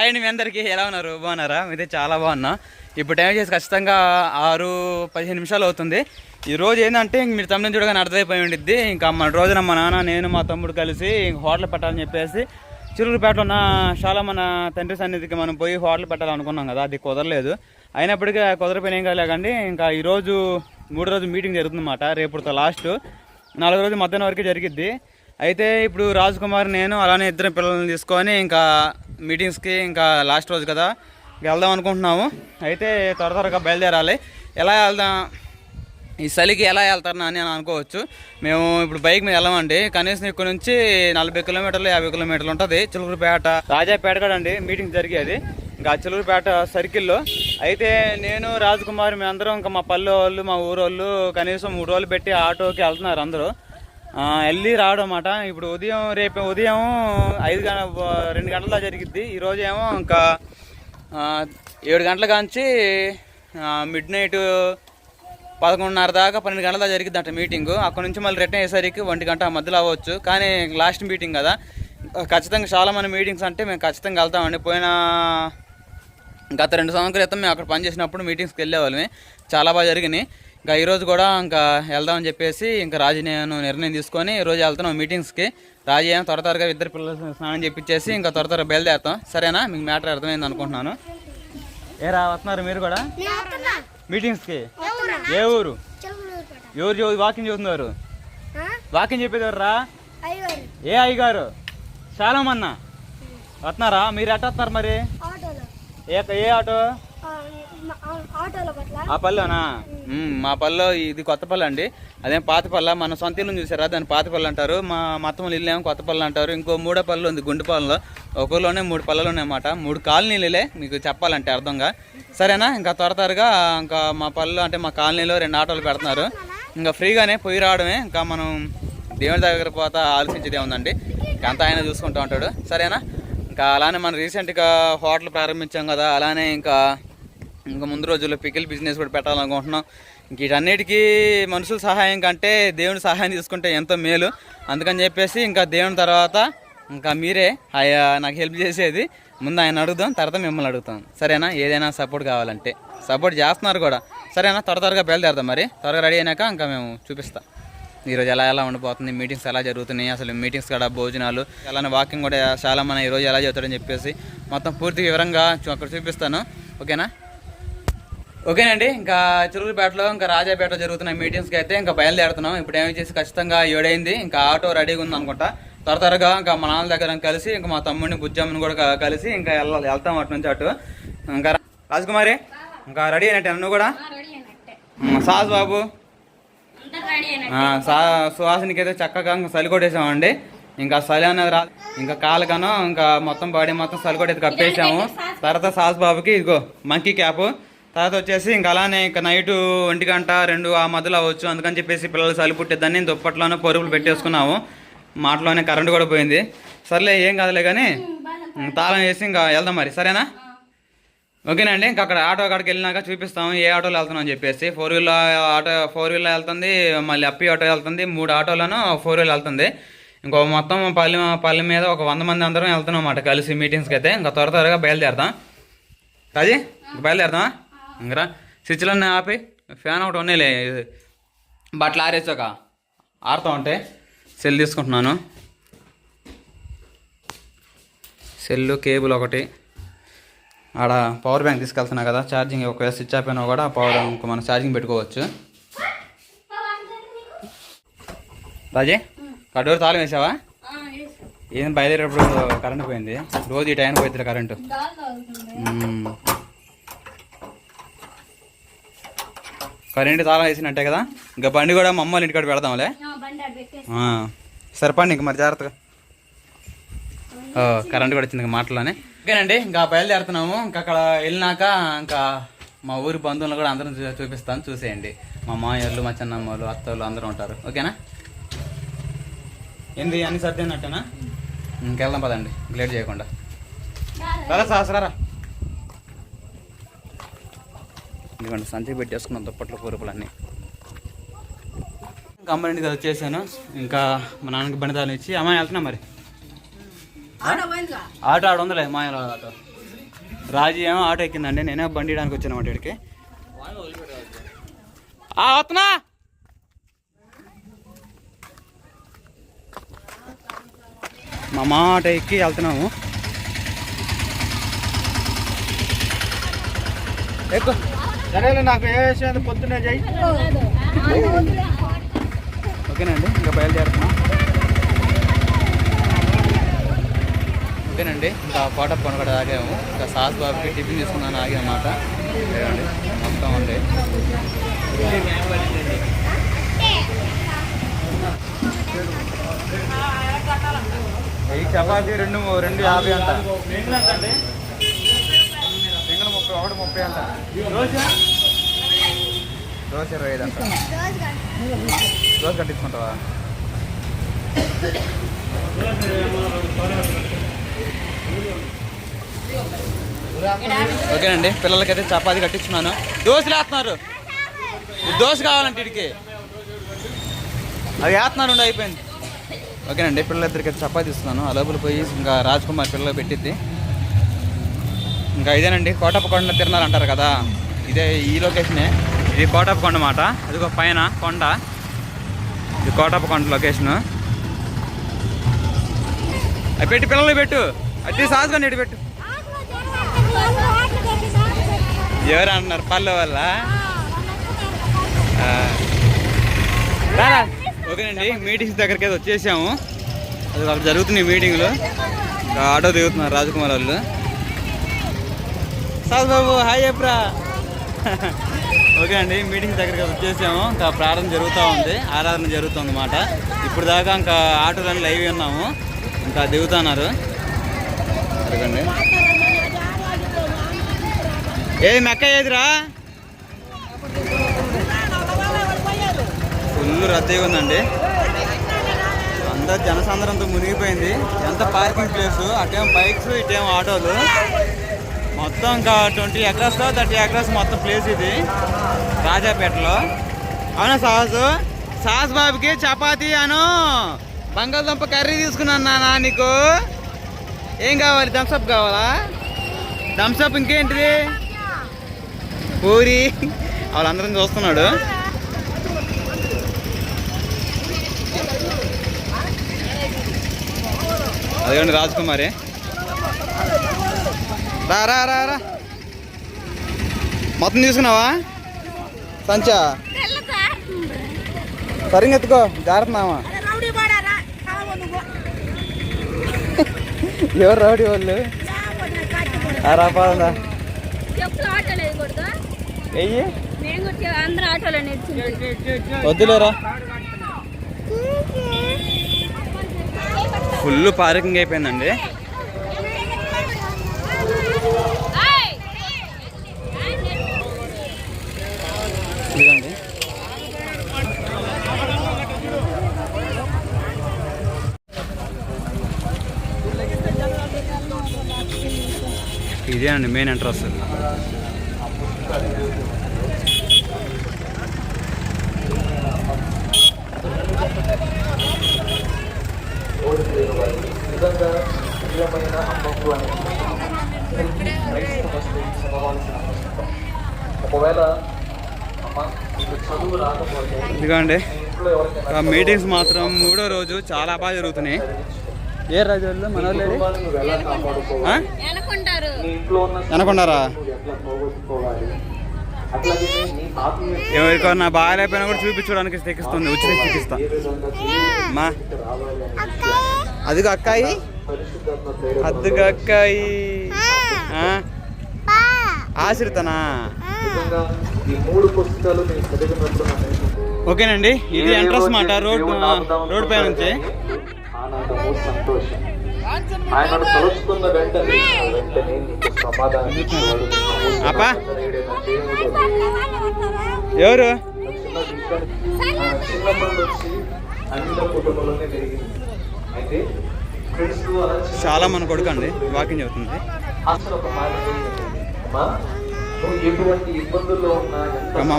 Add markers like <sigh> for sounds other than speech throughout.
Hi అండి మీ అందరికీ. ఎలా ఉన్నారు? బాగున్నారా? అయితే చాలా బాగున్నా. ఇప్పుడు టైం చేసి ఖచ్చితంగా ఆరు పదిహేను నిమిషాలు అవుతుంది. ఈ రోజు ఏంటంటే ఇంక మీరు తమ్ముడిని చూడగానే అర్థమైపోయి ఉండిద్ది. ఇంకా మన రోజున మా నాన్న నేను మా తమ్ముడు కలిసి ఇంక హోటల్ పెట్టాలని చెప్పేసి చిరుకుపేటలో ఉన్న చాలా మన తండ్రి సన్నిధికి మనం పోయి హోటల్ పెట్టాలనుకున్నాం కదా. అది కుదరలేదు. అయినప్పటికీ కుదరపోయిన ఏం కాలేకండి ఇంకా ఈరోజు మూడు రోజు మీటింగ్ జరుగుతుందన్నమాట. రేపుతో లాస్ట్. నాలుగో రోజు మధ్యాహ్నం వరకు జరిగిద్ది. అయితే ఇప్పుడు రాజ్ కుమార్ నేను అలానే ఇద్దరు పిల్లల్ని తీసుకొని ఇంకా మీటింగ్స్కి ఇంకా లాస్ట్ రోజు కదా. వెళ్దాం అనుకుంటున్నాము. అయితే త్వర త్వరగా బయలుదేరాలి. ఎలా వెళ్దాం? ఈ చలికి ఎలా వెళ్తారని అని అనుకోవచ్చు. మేము ఇప్పుడు బైక్ మీద వెళ్ళమండి. కనీసం ఇక్కడ నుంచి నలభై కిలోమీటర్లు యాభై కిలోమీటర్లు ఉంటుంది. చిలుకూరుపేట రాజాపేట కూడా మీటింగ్ జరిగేది. ఇంకా చిలుకూరుపేట సర్కిల్లో. అయితే నేను రాజ్ కుమార్ మేమందరం ఇంకా మా పల్లె వాళ్ళు మా ఊరు వాళ్ళు కనీసం మూడు రోజులు పెట్టి ఆటోకి వెళ్తున్నారు అందరూ. వెళ్ళి రావడం అన్నమాట ఇప్పుడు ఉదయం రేపు ఉదయం ఐదు గంట రెండు గంటల జరిగిద్ది. ఈరోజు ఏమో ఇంకా ఏడు గంటల కాంచి మిడ్ నైట్ పదకొండున్నర దాకా పన్నెండు గంటల దాకా అంట మీటింగ్ అక్కడ నుంచి మళ్ళీ రిటర్న్ అయ్యేసరికి ఒంటి గంట మధ్యలో అవ్వచ్చు. కానీ లాస్ట్ మీటింగ్ కదా. ఖచ్చితంగా చాలా మంది మీటింగ్స్ అంటే మేము ఖచ్చితంగా వెళ్తామండి పోయిన గత రెండు సంవత్సరాల క్రితం మేము అక్కడ పనిచేసినప్పుడు మీటింగ్స్కి వెళ్ళేవాళ్ళమే. చాలా బాగా జరిగినాయి. ఇంకా ఈరోజు కూడా ఇంకా వెళ్దామని చెప్పేసి ఇంకా రాజు నేను నిర్ణయం తీసుకొని ఈ రోజు వెళ్తున్నాం మీటింగ్స్కి. రాజు ఏమో త్వర త్వరగా ఇద్దరు పిల్లలు స్నానం చేపించేసి ఇంకా త్వర త్వరగా బయలుదేరుతాం. సరేనా? మీకు మ్యాటర్ అర్థమైంది అనుకుంటున్నాను. ఏ రా వస్తున్నారు మీరు కూడా? మీటింగ్స్కి? ఏ ఊరు? ఎవరు చూ వాకింగ్ చూస్తున్నారు? వాకింగ్ చెప్పేదారు రా? ఏ అయ్యగారు? చాలా మన్న వస్తున్నారా? మీరు ఎట్ట వస్తున్నారు మరి? ఏ ఆటో? ఆ, పల్లెనా? మా పల్లె ఇది కొత్త పల్లె అండి. అదేం పాత పల్లె? మన సొంత ఇల్లు చూసారా? దాన్ని పాత పల్లె అంటారు. మా మత్తమ్మ ఇల్లు ఏమో కొత్త పల్లె అంటారు. ఇంకో మూడో పల్లె ఉంది గుండు పల్లెలో. ఒకరిలోనే మూడు పల్లెలు ఉన్నాయన్నమాట. మూడు కాలనీలే మీకు చెప్పాలంటే అర్థంగా. సరేనా? ఇంకా త్వర త్వరగా ఇంకా మా పల్లెలో అంటే మా కాలనీలో రెండు ఆటోలు పెడుతున్నారు. ఇంకా ఫ్రీగానే పోయి రావడమే. ఇంకా మనం దేవుడి దగ్గర పోతా ఆలోచించేది ఇంకా అంతా ఆయన చూసుకుంటూ ఉంటాడు. సరేనా? ఇంకా అలానే మనం రీసెంట్గా హోటల్ ప్రారంభించాం కదా. అలానే ఇంకా ఇంకా ముందు రోజుల్లో పికిల్ బిజినెస్ కూడా పెట్టాలనుకుంటున్నాం. ఇంక వీటన్నిటికీ మనుషుల సహాయం కంటే దేవుని సహాయం తీసుకుంటే ఎంతో మేలు. అందుకని చెప్పేసి ఇంకా దేవుని తర్వాత ఇంకా మీరే ఆయా నాకు హెల్ప్ చేసేది. ముందు ఆయన అడుగుదాం తర్వాత మిమ్మల్ని అడుగుతాం. సరేనా? ఏదైనా సపోర్ట్ కావాలంటే. సపోర్ట్ చేస్తున్నారు కూడా. సరేనా? త్వర త్వరగా బయలుదేరదాం మరి. త్వరగా రెడీ అయినాక ఇంకా మేము చూపిస్తాం. ఈరోజు ఎలా ఎలా ఉండిపోతుంది మీటింగ్స్ ఎలా జరుగుతున్నాయి అసలు మీటింగ్స్ కూడా భోజనాలు అలానే వాకింగ్ కూడా చాలా మన ఈరోజు ఎలా చదువుతాడని చెప్పేసి మొత్తం పూర్తి వివరంగా చూ- అక్కడ చూపిస్తాను. ఓకేనా? ఓకేనండి ఇంకా చిరువులపేటలో ఇంకా రాజాపేట జరుగుతున్న మీటింగ్స్కి అయితే ఇంకా బయలుదేరుతున్నాం. ఇప్పుడు ఏమి చేసి ఖచ్చితంగా ఏడైంది ఇంకా ఆటో రెడీగా ఉంది అనుకుంటా త్వర త్వరగా ఇంకా మా నాన్న దగ్గర కలిసి ఇంకా మా తమ్ముడిని బుజ్జమ్మని కూడా కలిసి ఇంకా వెళ్ళాలి వెళ్తాం అటు నుంచి అటు. ఇంకా రాజకుమారి ఇంకా రెడీ అయినట్టే నువ్వు కూడా? సాస్ బాబు. సా సుహాసినికి అయితే చక్కగా ఇంకా చలి కొట్టేసామండి. ఇంకా చలి అనేది రా ఇంకా కాలుగాను ఇంకా మొత్తం బాడీ మొత్తం చలి కొట్టేది కప్పేసాము. తర్వాత సాస్ బాబుకి ఇదిగో మంకీ క్యాప్ తర్వాత వచ్చేసి ఇంకా అలానే ఇంకా నైటు ఒంటి గంట రెండు ఆ మధ్యలో అవ్వచ్చు. అందుకని చెప్పేసి పిల్లలు చలి పుట్టేద్దని దుప్పట్లోనే పరుగులు పెట్టేసుకున్నాము. మాటలోనే కరెంటు కూడా పోయింది. సర్లే ఏం కాదులే కానీ తాళం వేసి ఇంకా వెళ్దాం మరి. సరేనా? ఓకేనండి ఇంకా అక్కడ ఆటో అక్కడికి వెళ్ళినాక చూపిస్తాము. ఏ ఆటోలో వెళ్తున్నాం అని చెప్పేసి. Four wheeler auto four wheeler వెళ్తుంది. మళ్ళీ అప్పి ఆటో వెళ్తుంది. మూడు ఆటోలను ఫోర్ వీలర్ వెళ్తుంది. ఇంకో మొత్తం పల్లె పల్లె మీద ఒక వంద మంది అందరం వెళ్తున్నాం అన్నమాట. కలిసి మీటింగ్స్కి అయితే. ఇంకా త్వర త్వరగా బయలుదేరదాం. రాజీ ఇంక ఇంకరా స్విచ్లన్నీ ఆపి ఫ్యాన్ ఒకటి ఉన్నాయిలే బట్టలు ఆరేసాక. ఆడుతూ ఉంటే సెల్ తీసుకుంటున్నాను. సెల్లు కేబుల్ ఒకటి. ఆడ పవర్ బ్యాంక్ తీసుకెళ్తున్నా కదా ఛార్జింగ్ ఒకవేళ స్విచ్ అయినా కూడా పవర్ బ్యాంక్ మనం ఛార్జింగ్ పెట్టుకోవచ్చు. రాజే కడోరు తాళం వేసావా? ఏం బయలుదేరేటప్పుడు కరెంట్ పోయింది? రోజు ఈ టైం పోయింది కరెంటు. కరెంట్ తాళం వేసినట్టే కదా. ఇంకా బండి కూడా మా అమ్మాయిల ఇంటికాడ పెడదాంలే. సరిపండి ఇంక మరి జాగ్రత్తగా. ఓ, కరెంట్ కూడా వచ్చింది ఇంకా మాటలోనే ఓకేనండి ఇంకా బయలుదేరుతున్నాము. ఇంకా అక్కడ వెళ్ళినాక ఇంకా మా ఊరి బంధువులు కూడా అందరం చూపిస్తాను. చూసేయండి. మా మామయ్యలు మా చిన్నమ్మలు అత్తలు అందరూ ఉంటారు. ఓకేనా? ఏంది అన్ని సర్దినట్టేనా ఇంకెళ్దాం పదండి. లేట్ చేయకుండా. సరే సహస్రారా ఇదిగోండి సంచి పెట్టేసుకున్నాం దుప్పట్లు కూరపులన్నీ ఇంకా అమ్మ ఇంటికి వచ్చేసాను ఇంకా మా నాన్నకి బండి తాళం ఇచ్చి అమ్మాయి వెళ్తున్నా మరి. ఆటో ఆడ ఉందిలే మా ఆటో. రాజు ఏమో ఆటో ఎక్కిందండి నేనే బండి ఇడానికి వచ్చాను అన్నమాట ఇక్కడికి. ఆ, వస్తున్నా! మా ఆటో ఎక్కి వెళ్తున్నాము. ఎక్కువ సరేలే నాకు ఏ విషయం పొద్దున్నే చేయి. ఓకేనండి ఇంకా బయలుదేరుతున్నాం. ఓకేనండి ఇంకా కోట కొనగడ ఆగాము. ఇంకా సాస్ బాబుకి టిఫిన్ తీసుకున్నాను ఆగామాట లేదండి మొత్తం ఉంది. ఈ చపాతీ రెండు రెండు యాభై అంట. ముప్పై అంట. దోశ ఇరవై ఐదు అంట. రోజు కట్టించుకుంటావా? ఓకేనండి పిల్లలకైతే చపాతి కట్టించున్నాను. దోశలు వేస్తున్నారు దోశ కావాలంటే ఇడికి. అది వేస్తున్నారు ఉండి అయిపోయింది. ఓకేనండి పిల్లలిద్దరికి చపాతి ఇస్తున్నాను. ఆ లోపల పోయి ఇంకా రాజ్ కుమార్ పిల్లలు పెట్టిద్ది. ఇంకా ఇదేనండి కోటప్పకొండ తిరణాలు అంటారు కదా. ఇదే ఈ లొకేషనే. ఇది కోటప్పకొండ మాట. అదిగో పైన కొండ. ఇది కోటప్పకొండ లొకేషన్. అవి పెట్టి పిల్లలు పెట్టు. అది సాసుగా ఇటు పెట్టు. ఎవరు అంటున్నారు? పల్లె వల్ల ఓకేనండి మీటింగ్స్ దగ్గరికి అయితే వచ్చేసాము. అది వాళ్ళు జరుగుతున్నాయి మీటింగ్లు. ఇంకా ఆటో దిగుతున్నారు రాజకుమార్ వాళ్ళు. సాధు బాబు హాయ్ ఎప్రా ఓకే అండి మీటింగ్ దగ్గరికి వచ్చేసాము. ఇంకా ప్రార్థన జరుగుతూ ఉంది ఆరాధన జరుగుతుంది అన్నమాట ఇప్పుడు దాకా ఇంకా ఆటోలన్నీ లైవ్ ఉన్నాము. ఇంకా దిగుతున్నారు. అడగండి. ఏది మెక్క ఏదిరా? ఫుల్ రద్దీగా ఉందండి. అందరు జనసాంద్రంతో మునిగిపోయింది. ఎంత పార్కింగ్ ప్లేస్ అటేం బైక్స్ ఇటేం ఆటోలు. మొత్తం ఇంకా ట్వంటీ ఎకరాస్లో థర్టీ ఎకరాస్ మొత్తం ప్లేస్ ఇది. రాజాపేటలో. అవునా సాహస్? సాహస్ బాబుకి చపాతి అను. బంగాళదుంప కర్రీ తీసుకున్నాను నాన్న నీకు. ఏం కావాలి? థమ్స్అప్ కావాలా? థమ్స్అప్ ఇంకేంటిది? పూరి. వాళ్ళందరం చూస్తున్నాడు. అదిగోండి రాజకుమారి. రా రా రా రా. మొత్తం తీసుకున్నావా? సంచా. సరిగ్గా ఎత్తుకో జాగ్రత్తనామా ఎవరు రౌడీ వాళ్ళు? ఆ రా పోదా చెప్పులు ఆటోలు వేయకూడదు వెయ్యి నేను కూడా అందరూ ఆటోలో నేర్చుకుంటాను వద్దులేరా. ఫుల్ పార్కింగ్ అయిపోయిందండి ఇదిగోండి ఇదే అండి మెయిన్ ఎంట్రన్స్ నిజంగా ప్రియమైన అమ్మకు అని క్రైస్తవ స్త్రీ చదవాల్సిన పుస్తకం ఒకవేళ అమ్మ నీకు చదువు రాకపోతే ఇదిగోండి. మీ ఇంట్లో ఎవరికైనా ఆ మీటింగ్స్ మాత్రం మూడో రోజు చాలా బాగా జరుగుతున్నాయి. ఏ రోజు వాళ్ళు మన ఆత్మీయ ఎవరికన్నా బాగాలేకపోయినా కూడా చూపించడానికి తెక్కిస్తుంది ఉచిత చికిత్స ఏ విధంగా దేవుని మా. అదిగో అక్కాయి. అద్దుగా అక్కాయి? ఆశ్రితనా? ఓకేనండి ఇది ఎంట్రన్స్ మాట రోడ్ రోడ్ పై నుంచి ఆనందము సంతోషం. ఆయనను తలుచుకున్న వెంటనే వెంటనే నీకు సమాధానం ఇచ్చేవాడు. ఎవరు? చిన్నప్పటి నుంచి అన్ని కుటుంబంలోనే అయితే చాలా మన కొడుకు అండి వాకింగ్ చెబుతుంది. అసలు ఒక మాట నువ్వు ఎటువంటి ఇబ్బందుల్లో ఉన్నా మా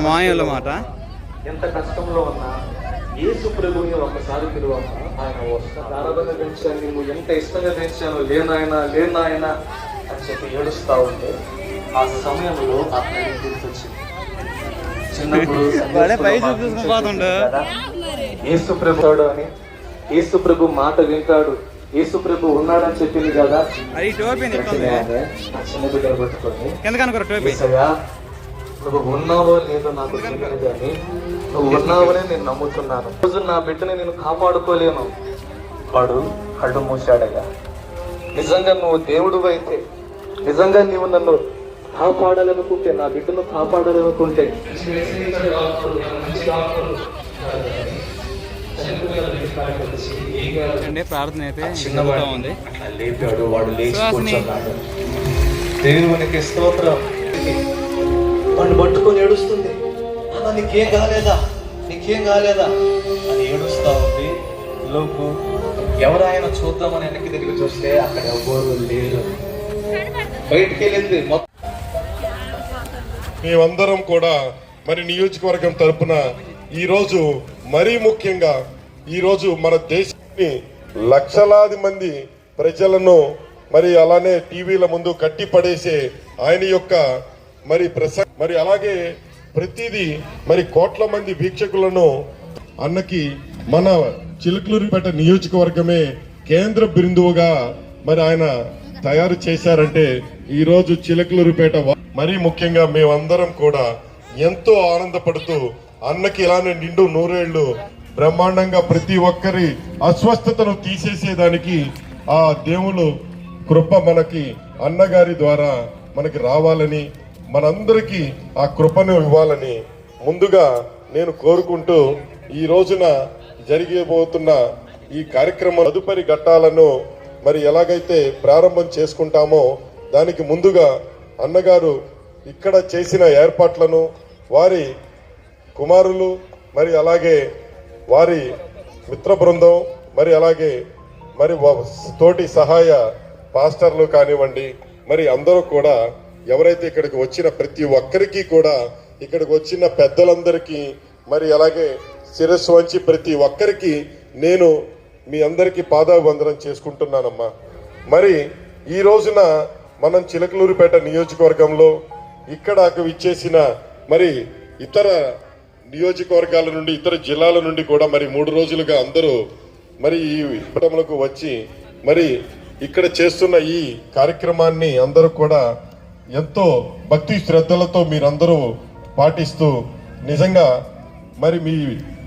మాట. ఎంత కష్టంలో ఉన్నా యేసు ప్రభుని ఒకసారి పిలువమ్మా ఆయన వస్తారు ఆరాధన పెంచాను నువ్వు ఎంత ఇష్టంగా పెంచాను లేనాయన లేనాయన అని చెప్పి ఏడుస్తా ఉంటే ఆ సమయంలో ఆ తల్లి గుర్తొచ్చింది. చిన్నప్పుడు <laughs> యేసు అని యేసు ప్రభు మాట వింటాడు. యేసు ప్రభు ఉన్నాడని చెప్పింది కదా? చిన్న బిడ్డను పట్టుకొని నువ్వు ఉన్నావో లేదో నాకు తెలియదు కానీ నువ్వు ఉన్నావనే నేను నమ్ముతున్నాను. రోజు నా బిడ్డని నేను కాపాడుకోలేను. వాడు కళ్ళు మూశాడయ్యా. నిజంగా నువ్వు దేవుడు అయితే నిజంగా నీవు నన్ను కాపాడాలనుకుంటే నా బిడ్డను కాపాడాలనుకుంటే. ప్రార్థన అయితే చిన్నవాడు ఉంది. లేపాడు వాడు లేచి దేవునికి స్తోత్రం. వాడిని పట్టుకొని ఏడుస్తుంది. అన్న నీకేం కాలేదా? నీకేం కాలేదా? అని ఏడుస్తా ఉంది. లోపు ఎవరైనా చూద్దామని వెనక్కి తిరిగి చూస్తే అక్కడ ఎవరు లేరు. బయటికి వెళ్ళింది మొత్తం మేమందరం కూడా మరి నియోజకవర్గం తరపున ఈరోజు మరీ ముఖ్యంగా ఈరోజు మన దేశాన్ని లక్షలాది మంది ప్రజలను మరి అలానే టీవీల ముందు కట్టి పడేసే ఆయన యొక్క మరి ప్రస మరి అలాగే ప్రతిదీ మరి కోట్ల మంది వీక్షకులను అన్నకి మన చిలుకలూరిపేట నియోజకవర్గమే కేంద్ర బిందువుగా మరి ఆయన తయారు చేశారంటే ఈరోజు చిలకలూరిపేట మరీ ముఖ్యంగా మేమందరం కూడా ఎంతో ఆనందపడుతూ అన్నకి ఇలానే నిండు నూరేళ్ళు బ్రహ్మాండంగా ప్రతి ఒక్కరి అస్వస్థతను తీసేసేదానికి ఆ దేవుడు కృప మనకి అన్నగారి ద్వారా మనకి రావాలని మనందరికీ ఆ కృపను ఇవ్వాలని ముందుగా నేను కోరుకుంటూ ఈ రోజున జరిగబోతున్న ఈ కార్యక్రమం తదుపరి ఘట్టాలను మరి ఎలాగైతే ప్రారంభం చేసుకుంటామో దానికి ముందుగా అన్నగారు ఇక్కడ చేసిన ఏర్పాట్లను వారి కుమారులు మరి అలాగే వారి మిత్ర బృందం మరి అలాగే మరి వ- తోటి సహాయ పాస్టర్లు కానివ్వండి మరి అందరూ కూడా ఎవరైతే ఇక్కడికి వచ్చిన ప్రతి ఒక్కరికి కూడా ఇక్కడికి వచ్చిన పెద్దలందరికీ మరి అలాగే శిరస్సు వంచి ప్రతి ఒక్కరికి నేను మీ అందరికీ పాదాబంధనం చేసుకుంటున్నానమ్మా. మరి ఈ రోజున మనం చిలకలూరుపేట నియోజకవర్గంలో ఇక్కడ ఇచ్చేసిన మరి ఇతర నియోజకవర్గాల నుండి ఇతర జిల్లాల నుండి కూడా మరి మూడు రోజులుగా అందరూ మరి ఈ పట్టణంలోకి వచ్చి మరి ఇక్కడ చేస్తున్న ఈ కార్యక్రమాన్ని అందరూ కూడా ఎంతో భక్తి శ్రద్ధలతో మీరందరూ పాటిస్తూ నిజంగా మరి మీ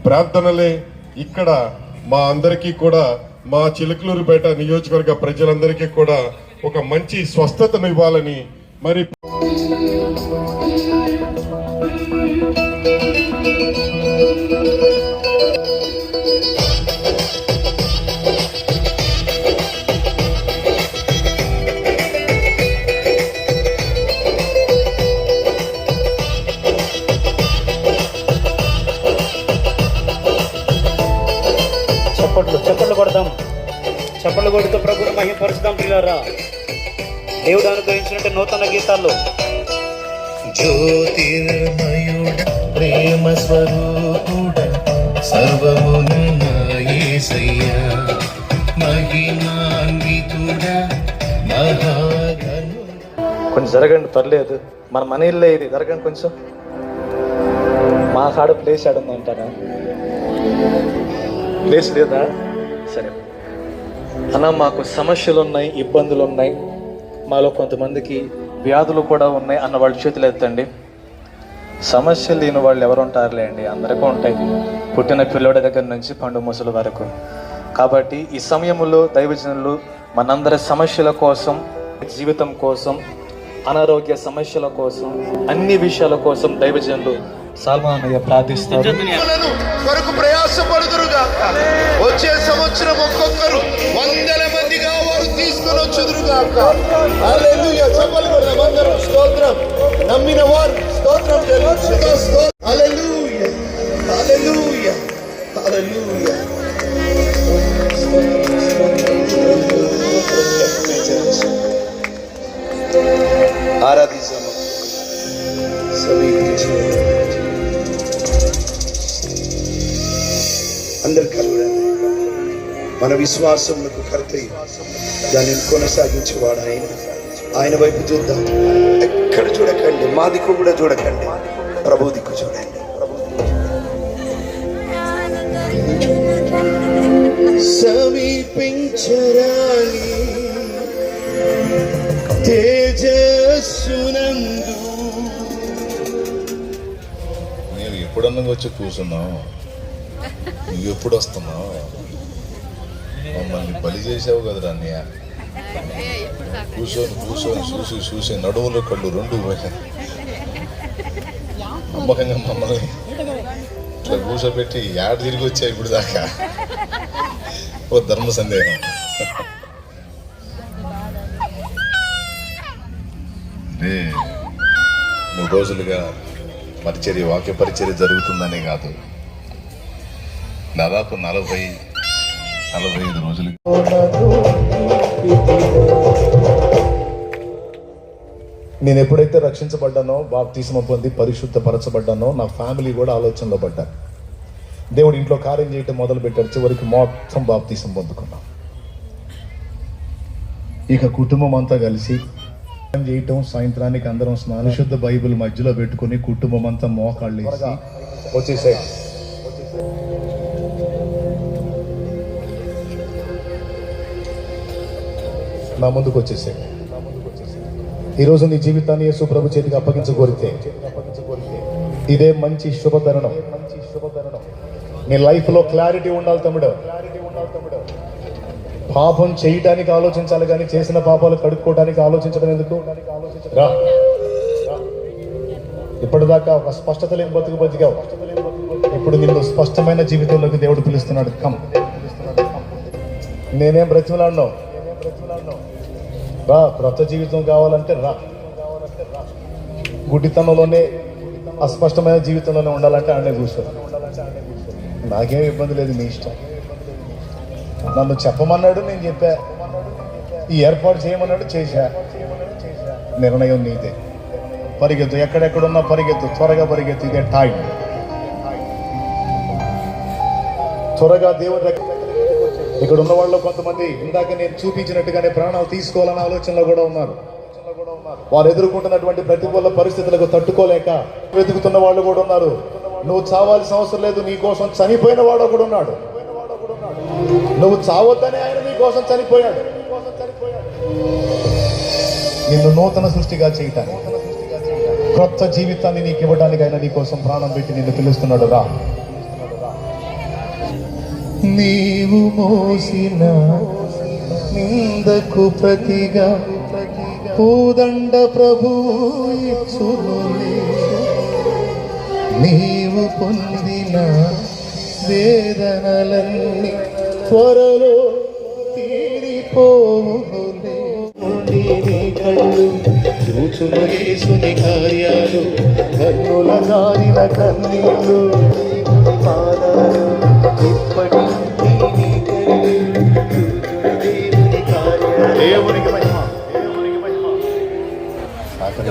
ప్రార్థనలే ఇక్కడ మా అందరికీ కూడా మా చిలకలూరుపేట నియోజకవర్గ ప్రజలందరికీ కూడా ఒక మంచి స్వస్థతను ఇవ్వాలని మరి చప్పట్లు నూతన గీతాలు. జ్యోతిర్మయుడ ప్రేమ స్వరూపుడ సర్వమున్న యేసయ్యా మహిమాన్వితుడ మహాగణుడ కొంచెం జరగండి పర్లేదు. మన మన ఇల్లే ఇది. జరగండి కొంచెం. మా కాడ ప్లేస్ ఆడుందంటారా ప్లేస్ లేదా? సరే. అన్న మాకు సమస్యలు ఉన్నాయి ఇబ్బందులు ఉన్నాయి మాలో కొంతమందికి వ్యాధులు కూడా ఉన్నాయి అన్న వాళ్ళ చేతులు ఎత్తండి. సమస్యలు లేని వాళ్ళు ఎవరు ఉంటారులే అండి? అందరికీ ఉంటాయి. పుట్టిన పిల్లోడి దగ్గర నుంచి పండు ముసలి వరకు. కాబట్టి ఈ సమయంలో దైవజనులు మనందరి సమస్యల కోసం జీవితం కోసం అనారోగ్య సమస్యల కోసం అన్ని విషయాల కోసం దైవజనులు సాల్మానయ్య ప్రార్థిస్తారు. వరకు ప్రయాసపడుదురుగా వచ్చే సంవత్సరం ఒక్కొక్కరు వందల మందిగా వారు తీసుకొని వచ్చుదురుగాక హల్లెలూయా చెప్పలు కొడదాం అందరం స్తోత్రం నమ్మిన వారు స్తోత్రం చెల్లించు హల్లెలూయా హల్లెలూయా హల్లెలూయా ఆరాధించాము అందరు కలుగుడండి మన విశ్వాసములకు కర్త దానిని కొనసాగించేవాడు ఆయన ఆయన వైపు చూద్దాం. ఎక్కడ చూడకండి? మా దిక్కు కూడా చూడకండి. ప్రభు దిక్కు చూడండి. సమీపించరాలి తేజస్సునందు. నేను ఎప్పుడన్నా వచ్చి కూర్చున్నావు? నువ్వు ఎప్పుడు వస్తున్నావు? మమ్మల్ని బలి చేసావు కదరా అన్నయ్య. కూర్చొని కూర్చొని చూసి చూసి నడువులు కళ్ళు రెండు నమ్మకంగా మమ్మల్ని ఇట్లా కూర్చోబెట్టి ఏడ తిరిగి వచ్చా ఇప్పుడు దాకా? ఓ ధర్మ సందేహం. అంటే మూడు రోజులుగా పరిచర్య వాక్య పరిచర్య జరుగుతుందనే కాదు. దాదాపు నలభై నలభై ఐదు రోజులు. నేను ఎప్పుడైతే రక్షించబడ్డానో బాప్తీసం పొంది పరిశుద్ధపరచబడ్డానో నా ఫ్యామిలీ కూడా ఆలోచనలో పడ్డాను దేవుడు ఇంట్లో కార్యం చేయటం మొదలు పెట్టాడు చివరికి మొత్తం బాప్తీసం పొందుకున్నాం. ఇక కుటుంబం అంతా కలిసి చేయటం సాయంత్రానికి అందరం స్నాన శుద్ధ బైబిల్ మధ్యలో పెట్టుకుని కుటుంబం అంతా మోకాళ్ళు వచ్చేసాయి. నా ముందుకు వచ్చేసాడు. ఈరోజు నీ జీవితాన్ని యేసు ప్రభు చేతికి అప్పగించగోరితే ఇదే మంచి శుభతరుణం. మంచి శుభతరుణం నీ లైఫ్లో క్లారిటీ ఉండాలి తమ్ముడు. పాపం చేయటానికి ఆలోచించాలి కానీ చేసిన పాపాలు కడుక్కోవడానికి ఆలోచించడం ఎందుకు? రా. ఇప్పటిదాకా ఒక స్పష్టత లేని బతుకు బతికావు. ఇప్పుడు నిన్ను స్పష్టమైన జీవితంలోకి దేవుడు పిలుస్తున్నాడు. కమ్ నేనేం బ్రతిమలాడినావు రా క్రొత్త జీవితం కావాలంటే రా. గుడ్డితనంలోనే అస్పష్టమైన జీవితంలోనే ఉండాలంటే ఆడనే కూర్చో. నాకేం ఇబ్బంది లేదు మీ ఇష్టం. నన్ను చెప్పమన్నాడు నేను చెప్పా. ఈ ఏర్పాటు చేయమన్నాడు చేశా. నిర్ణయం నీదే. పరిగెత్తు ఎక్కడెక్కడున్నా పరిగెత్తు త్వరగా పరిగెత్తు ఇదే టైం త్వరగా దేవుని దగ్గర ఇక్కడ ఉన్న వాళ్ళు కొంతమంది ఇందాక నేను చూపించినట్టుగానే ప్రాణాలు తీసుకోవాలన్న ఆలోచనలో కూడా ఉన్నారు. వారు ఎదుర్కొంటున్నటువంటి ప్రతికూల పరిస్థితులకు తట్టుకోలేక వెతుకుతున్న వాళ్ళు కూడా ఉన్నారు. నువ్వు చావాల్సిన అవసరం లేదు నీ కోసం చనిపోయిన వాడు ఒకడు ఉన్నాడు. నువ్వు చావద్దనే ఆయన నీ కోసం చనిపోయాడు. నిన్ను నూతన సృష్టిగా చేయటానికి క్రొత్త జీవితాన్ని నీకు ఇవ్వడానికి ఆయన నీ కోసం ప్రాణం పెట్టి నిన్ను పిలుస్తున్నాడు. రా. నీవు మోసిన నిందకు ప్రతిగా పూదండ ప్రభు నీవు. పొందిన వేదనలన్నీ త్వరలో తీరిపోవునులే ఉండి కళ్ళు చూచును కార్యాలు కన్నుల దారిన కన్నీళ్ళు పాదాలు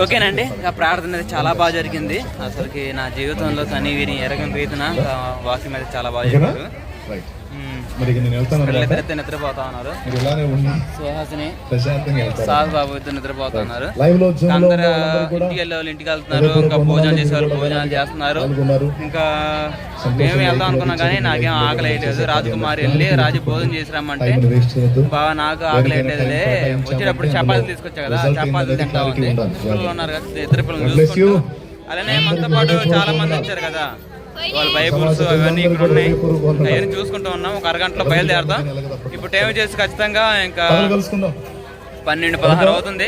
ఓకేనండి ఇంకా ప్రార్థన అయితే చాలా బాగా జరిగింది. అసలుకి నా జీవితంలో కని విని ఎరగని రీతిన ఆ, వాక్యం అయితే చాలా బాగా చెప్పారు. Right um. మరి నేను వెళ్తాను పిల్లలిద్దరైతే నిద్రపోతా ఉన్నారు. మీరు ఇలానే ఉండి సుహాసిని ప్రశాంతంగా వెళ్తారు. సాహు బాబు ఇద్దరు నిద్రపోతా ఉన్నారు. లైవ్లో జూమ్లో అందరు ఇంటికి వెళ్ళే వాళ్ళు ఇంటికి వెళ్తున్నారు ఇంకా భోజనం చేసే వాళ్ళు భోజనాలు చేస్తున్నారు. ఇంకా మేము వెళ్దాం అనుకున్నాం కానీ నాకేం ఆకలి వేయలేదు రాజకుమారి వెళ్ళి రాజు భోజనం చేసి రమ్మంటే బాగా నాకు ఆకలి వేయలేదులే వచ్చేటప్పుడు చపాతీలు తీసుకొచ్చా కదా? చపాతీలు తింటా ఉంది పిల్లలు ఉన్నారు కదా ఇద్దరు పిల్లలు చూసుకుంటూ అలానే మనతో పాటు చాలా మంది వచ్చారు కదా. వాళ్ళ బైబుల్స్ అవన్నీ ఇక్కడ ఉన్నాయి. అవన్నీ చూసుకుంటూ ఉన్నాం. ఒక అరగంటలో బయలుదేరదాం. ఇప్పుడు టైం చేసి ఖచ్చితంగా ఇంకా పన్నెండు పదహారు అవుతుంది.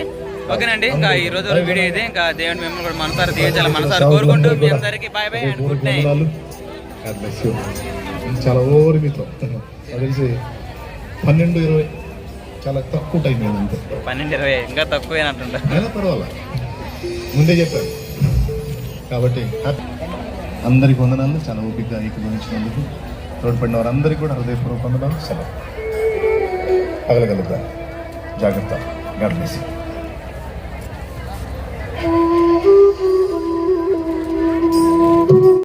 ఓకేనండి ఇంకా ఈ రోజు వీడియో ఇది. ఇంకా దేవుని మిమ్మల్ని కూడా మనసారి దీవించాలి? మనసారి కోరుకుంటూ మీ అందరికీ bye bye and good night. చాలా ఓవర్ మీతో. తెలిసి పన్నెండు ఇరవై చాలా తక్కువ టైం అంతే. పన్నెండు ఇరవై ఇంకా తక్కువేనంటుంటా అయినా పర్వాలా? ముందే చెప్పాను. కాబట్టి. అందరికి వందనాలు. చాలా ఓపికగా ఏకీభవించినందుకు తోడ్పడిన వారందరికీ కూడా హృదయపూర్వక వందనాలు. సెలవు పగలగలుగుతారు జాగ్రత్త. God bless you.